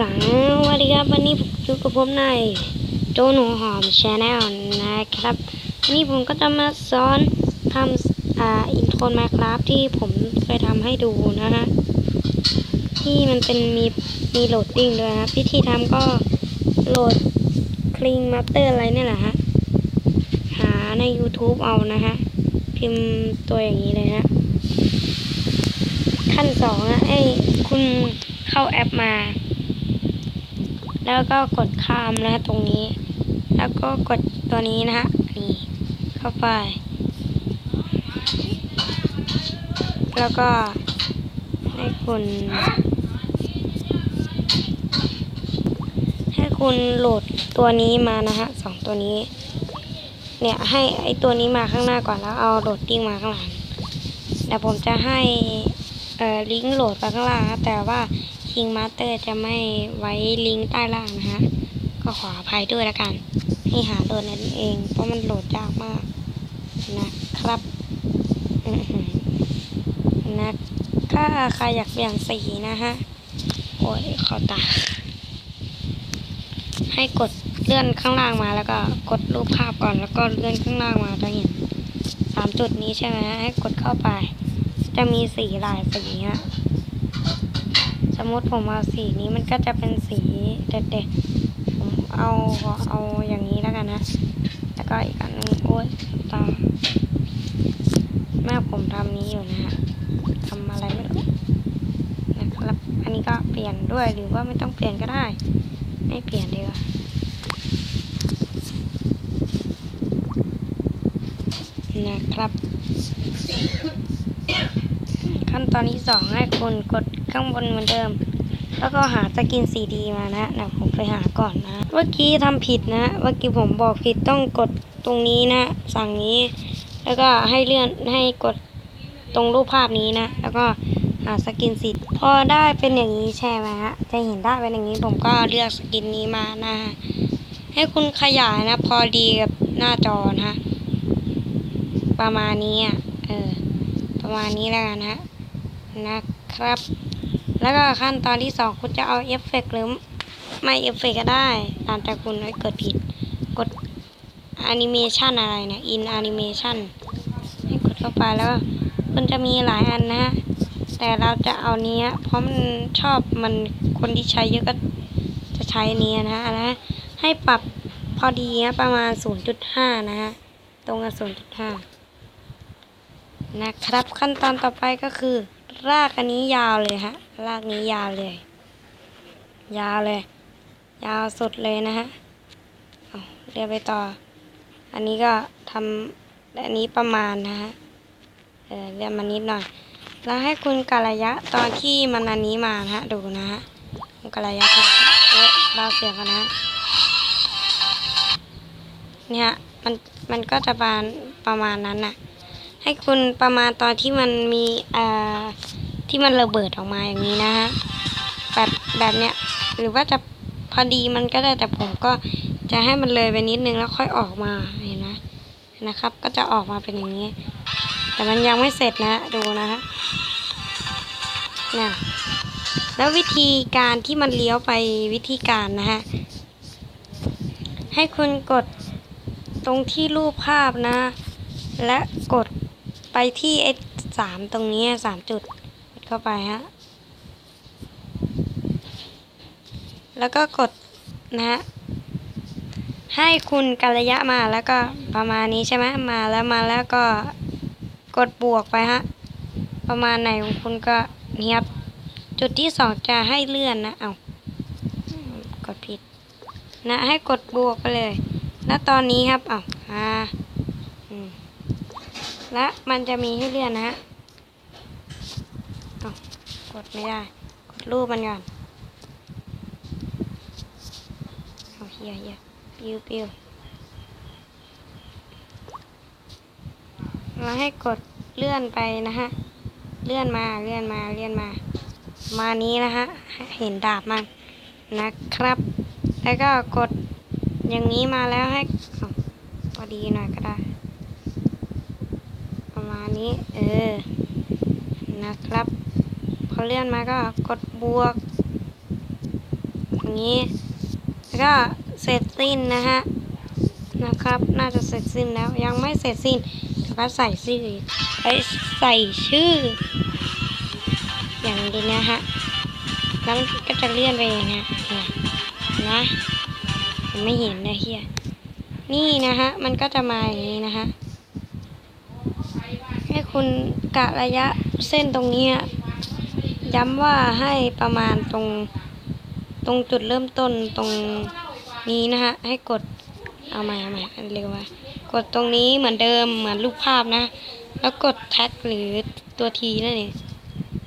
สวัสดีครับวันนี้ผมอยู่กับผมในโจหนูหอมชาแนลนะครับวันนี้ผมก็จะมาสอนทำอ่าอินโทรมาครับที่ผมเคยทำให้ดูนะฮะที่มันเป็นมีมีโหลดดิ้งด้วยนะครับวิธีทำก็โหลดคลิงมาสเตอร์อะไรนี่แหละฮะหาใน YouTube เอานะฮะพิมพ์ตัวอย่างนี้เลยฮะขั้นสองนะไอ้คุณเข้าแอปมา แล้วก็กดข้ามนะตรงนี้ แล้วก็กดตัวนี้นะฮะนี่เข้าไป แล้วก็ให้คุณ ให้คุณโหลดตัวนี้มานะฮะสองตัวนี้ เนี่ยให้ไอตัวนี้มาข้างหน้าก่อนแล้วเอาโหลดดิ้งมาข้างหลังเดี๋ยวผมจะให้ลิงก์โหลดไปข้างล่างนะแต่ว่า King Master จะไม่ไว้ลิงก์ใต้ล่างนะฮะ ก็ขออภัยด้วยละกัน ให้หาโหลดนั่นเอง เพราะมันโหลดยากมากนะครับนะถ้าใครอยากเปลี่ยนสีนะฮะ โอ้ยเขอตา ให้กดเลื่อนข้างล่างมาแล้วก็กดรูปภาพก่อนแล้วก็เลื่อนข้างล่างมาจะเห็นสามจุดนี้ใช่ไหมให้กดเข้าไป จะมีสีหลายสีฮะ สมมติผมเอาสีนี้มันก็จะเป็นสีเด็ดๆ ผมเอาเอาอย่างนี้แล้วกันนะ แล้วก็อีกอันนึงโอ๊ยตาแม่ผมทำนี้อยู่นะฮะทำอะไรไม่รู้นะครับ อันนี้ก็เปลี่ยนด้วยหรือว่าไม่ต้องเปลี่ยนก็ได้ ไม่เปลี่ยนดีกว่านะครับ ขั้นตอนที่สองให้คุณกด ข้างบนเหมือนเดิม แล้วก็หาสกินสีดีมานะนะผมไปหาก่อนนะ เมื่อกี้ทำผิดนะเมื่อกี้ผมบอกผิดต้องกดตรงนี้นะ สั่งนี้ แล้วก็ให้เลื่อนให้กดตรงรูปภาพนี้นะ แล้วก็หาสกินสีพอได้เป็นอย่างนี้ใช่ไหมฮะจะเห็นได้เป็นอย่างนี้ผมก็เลือกสกินนี้มานะให้คุณขยายนะ พอดีกับหน้าจอนะฮะประมาณนี้อะเออ ประมาณนี้แล้วกันนะฮะนะครับ แล้วก็ขั้นตอนที่สองคุณจะเอาเอฟเฟกต์หรือไม่เอฟเฟกต์ก็ได้ ตามแต่คุณไม่เกิดผิด กดแอนิเมชันอะไรนะอินแอนิเมชันให้กดเข้าไปแล้วมันจะมีหลายอันนะแต่เราจะเอาเนี้ย เพราะมันชอบมันคนที่ใช้เยอะก็จะใช้เนี้ยนะนะ ให้ปรับพอดีนะประมาณ 0.5 นะฮะ ตรงกับ0.5 นะครับขั้นตอนต่อไปก็คือ รากอันนี้ยาวเลยฮะ รากนี้ยาวเลย ยาวเลย ยาวสุดเลยนะฮะเอาเรียกไปต่อ อันนี้ก็ทำอันนี้ประมาณนะฮะเออเรียกมานิดหน่อย แล้วให้คุณกะระยะตอนที่มันอันนี้มานะฮะดูนะฮะคุณกะระยะครับเอ๊ะเบาเสียงกันนะเนี่ยมันมันก็จะประมาณประมาณนั้นน่ะ ให้คุณประมาณตอนที่มันมีอ่อที่มันระเบิดออกมาอย่างนี้นะฮะแบบแบบเนี้ยหรือว่าจะพอดีมันก็ได้แต่ผมก็จะให้มันเลยไปนิดนึงแล้วค่อยออกมาเห็นไหมนะครับ ก็จะออกมาเป็นอย่างนี้ แต่มันยังไม่เสร็จนะดูนะฮะนี่แล้ววิธีการที่มันเลี้ยวไปวิธีการนะฮะ ให้คุณกดตรงที่รูปภาพนะ และกด ไปที่ไอ้สามตรงนี้สามจุดกดเข้าไปฮะ แล้วก็กดนะฮะ ให้คุณกัรยะมาแล้วก็ประมาณนี้ใช่ไหมมาแล้วมาแล้วก็กดบวกไปฮะ ประมาณไหนของคุณก็เนียบจุดที่สองจะให้เลื่อนนะเอากดผิด นะให้กดบวกไปเลย แล้วตอนนี้ครับเอาอ่าอืม และมันจะมีให้เลื่อนนะฮะเอากดไม่ได้ กดรูปมันก่อนเอาเฮียเฮียปิวปิวแล้วให้กดเลื่อนไปนะฮะ เลื่อนมา เลื่อนมา เลื่อนมา มานี้นะฮะ เห็นดาบมันนะครับ แล้วก็กดอย่างนี้มาแล้วให้พอดีหน่อยก็ได้ มาณนี้ เออ นะครับ พอเลื่อนมาก็กดบวกอย่างนี้ แล้วก็เสร็จสิ้นนะฮะ นะครับ น่าจะเสร็จสิ้นแล้ว ยังไม่เสร็จสิ้นแต่ก็ใส่ชื่อไอยใส่ชื่อ อย่างนี้นะฮะ แล้วก็จะเลื่อนไปอย่างเงี้ยนะไม่เห็นนะเฮียนี่นะฮะ มันก็จะมาอย่างนี้นะฮะ คุณกะระยะเส้นตรงนี้ย้ำว่าให้ประมาณตรงตรงจุดเริ่มต้นตรงนี้นะฮะ ให้กดเอาใหม่เอาใหม่เร็วว่ากดตรงนี้เหมือนเดิมเหมือนรูปภาพนะ แล้วกดแท็กหรือตัวทีนั่นเอง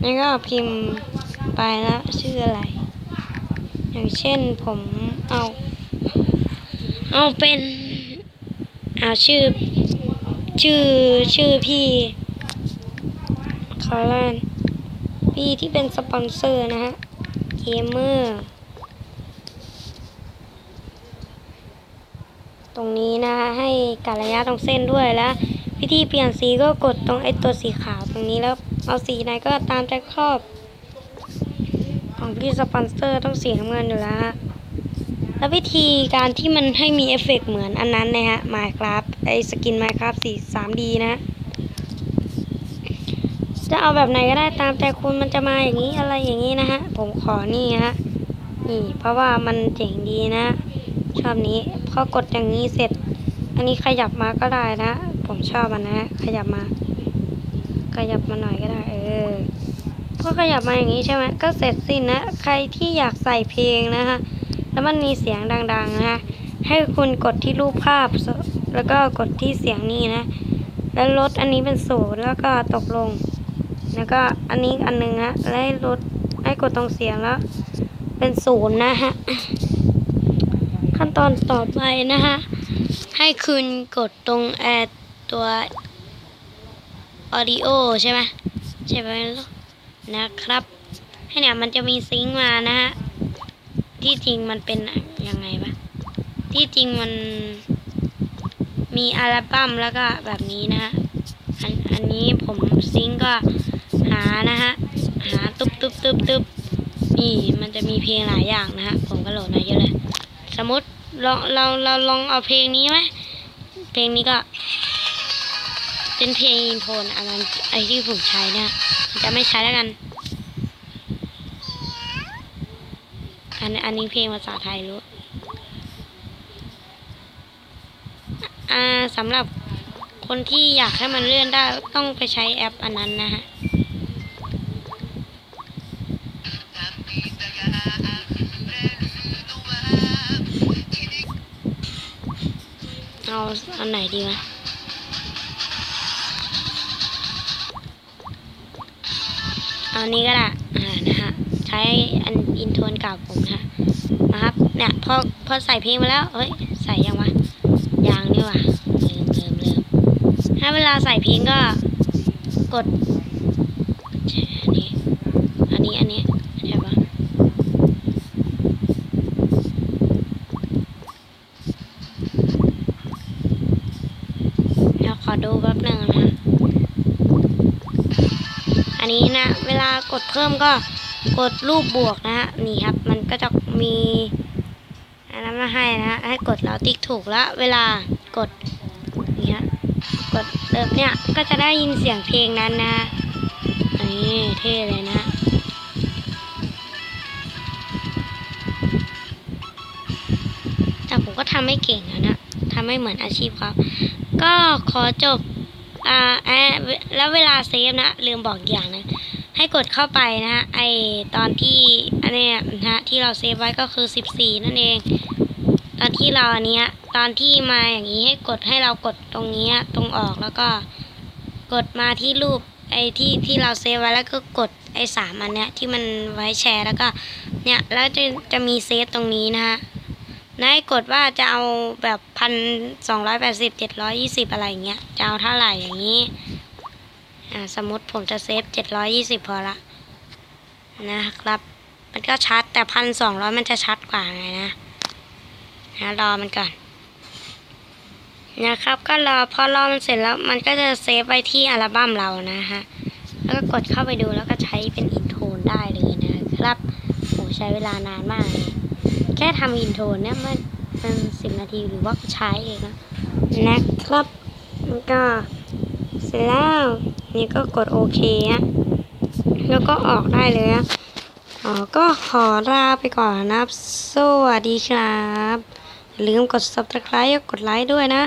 แล้วก็พิมพ์ไปนะชื่ออะไร อย่างเช่นผมเอา เอาเป็น เอาชื่อ ชื่อชื่อพี่ คาร์ลนพี่ที่เป็นสปอนเซอร์นะฮะ เกมเมอร์ ตรงนี้นะให้กะระยะตรงเส้นด้วยแล้ววิธีเปลี่ยนสีก็กดตรงไอ้ตัวสีขาวตรงนี้แล้วเอาสีไหนก็ตามใจชอบ ของพี่สปอนเซอร์ต้องสีน้ำเงินอยู่แล้วฮะแล้ววิธีการที่มันให้มีเอฟเฟกต์เหมือนอันนั้นนะฮะ Minecraft ไอสกิน Minecraft สี 3D นะ จะเอาแบบไหนก็ได้ตามใจคุณมันจะมาอย่างนี้อะไรอย่างนี้นะฮะ ผมขอนี่ฮะ นี่ เพราะว่ามันเจ๋งดีนะ ชอบนี้พอกดอย่างนี้เสร็จ อันนี้ขยับมาก็ได้นะ ผมชอบมันนะ ขยับมา ขยับมาหน่อยก็ได้ เออพอขยับมาอย่างนี้ใช่ไหมก็เสร็จสิ้นนะ ใครที่อยากใส่เพลงนะคะแล้วมันมีเสียงดังๆนะคะให้คุณกดที่รูปภาพ แล้วก็กดที่เสียงนี้นะ แล้วลดอันนี้เป็นศูนย์แล้วก็ตกลง แล้วก็อันนี้อันหนึ่งฮะแล้วให้ลดให้กดตรงเสียงแล้ว เป็นศูนย์นะฮะ ขั้นตอนต่อไปนะฮะ ให้คุณกดตรงแอดตัว audio ใช่ไหมใช่ไหมลูกนะครับ ให้เนี่ยมันจะมีซิงค์มานะฮะ ที่จริงมันเป็นยังไงปะที่จริงมันมีอัลบั้มแล้วก็แบบนี้นะฮะอันอันนี้ผมซิงค์ก็านะฮะ หาตุ๊บตุ๊บตุ๊บตุ๊บนี่มันจะมีเพลงหลายอย่างนะฮะ ผมก็โหลดมาเยอะเลย สมมติลองเราเราลองเอาเพลงนี้ไหมเพลงนี้ก็ เป็นเพลงอินโทนอันนั้นไอที่ผมใช้เนี่ยจะไม่ใช้แล้วกัน อันอันนี้เพลงภาษาไทยรู้อ่าสำหรับคนที่อยากให้มันเลื่อนได้ต้องไปใช้แอปอันนั้นนะฮะ เอาอันไหนดีวะเอาอันนี้ก็ได้อ่านะฮะ ใช้อันอินโทนเก่าผมนะนะครับ เนี่ยพอพอใส่เพลงมาแล้วเฮ้ย ใส่ยังวะ ยังนี่ว่ะลืมลืมลืมถ้าเวลาใส่เพลงก็กดแชร์อันนี้ อันนี้ อันนี้ใช่ปะเดี๋ยวขอดูแป๊บหนึ่งนะ อั นนี้นะ เวลากดเพิ่มก็กดรูปบวกนะฮะนี่ครับ มันก็จะมีอันนั้นมาให้นะฮะให้กดแล้วติ๊กถูกแล้ว เวลากดนี่ฮะกดเดิมเนี่ยก็จะได้ยินเสียงเพลงนั้นนะนนี้เท่เลยนะแต่ผมก็ทำไม่เก่งนะนะทำไม่เหมือนอาชีพเขาก็ขอจบ อ่าแอแล้วเวลาเซฟนะ ลืมบอกอย่างนึงให้กดเข้าไปนะฮะไอตอนที่อันเนี้ยนะฮะที่เราเซฟไว้ก็คือ 14 นั่นเอง ตอนที่เราอันเนี้ยตอนที่มาอย่างนี้ให้กดให้เรากดตรงเนี้ยตรงออกแล้วก็กดมาที่รูปไอที่ที่เราเซฟไว้แล้วก็กดไอสามอันเนี้ยที่มันไว้แชร์แล้วก็เนี่ยแล้วจะจะมีเซฟตรงนี้นะฮะ นายกดว่าจะเอาแบบพันสองร้อยแปดสิบเจ็ดร้อยยี่สิบอะไรอย่างเงี้ยจะเอาเท่าไหร่อย่างนี้ อ่าสมมติผมจะเซฟเจ็ดร้อยยี่สิบพอละนะครับ มันก็ชัดแต่พันสองร้อยมันจะชัดกว่าไงนะนะรอมันก่อนนะครับ ก็รอพอรอมันเสร็จแล้วมันก็จะเซฟไว้ที่อัลบั้มเรานะฮะแล้วก็กดเข้าไปดูแล้วก็ใช้เป็นอินโทรได้เลยนะครับโหใช้เวลานานมากเลย แค่ทำอินโทรเนี่ยมันมันสิบนาทีหรือว่าใช้เองนะนะครับแล้วก็เสร็จแล้วนี่ก็กดโอเคอะแล้วก็ออกได้เลยอะอ๋อก็ขอลาไปก่อนนะครับ สวัสดีครับ ลืมกด subscribe กดไลค์ด้วยนะ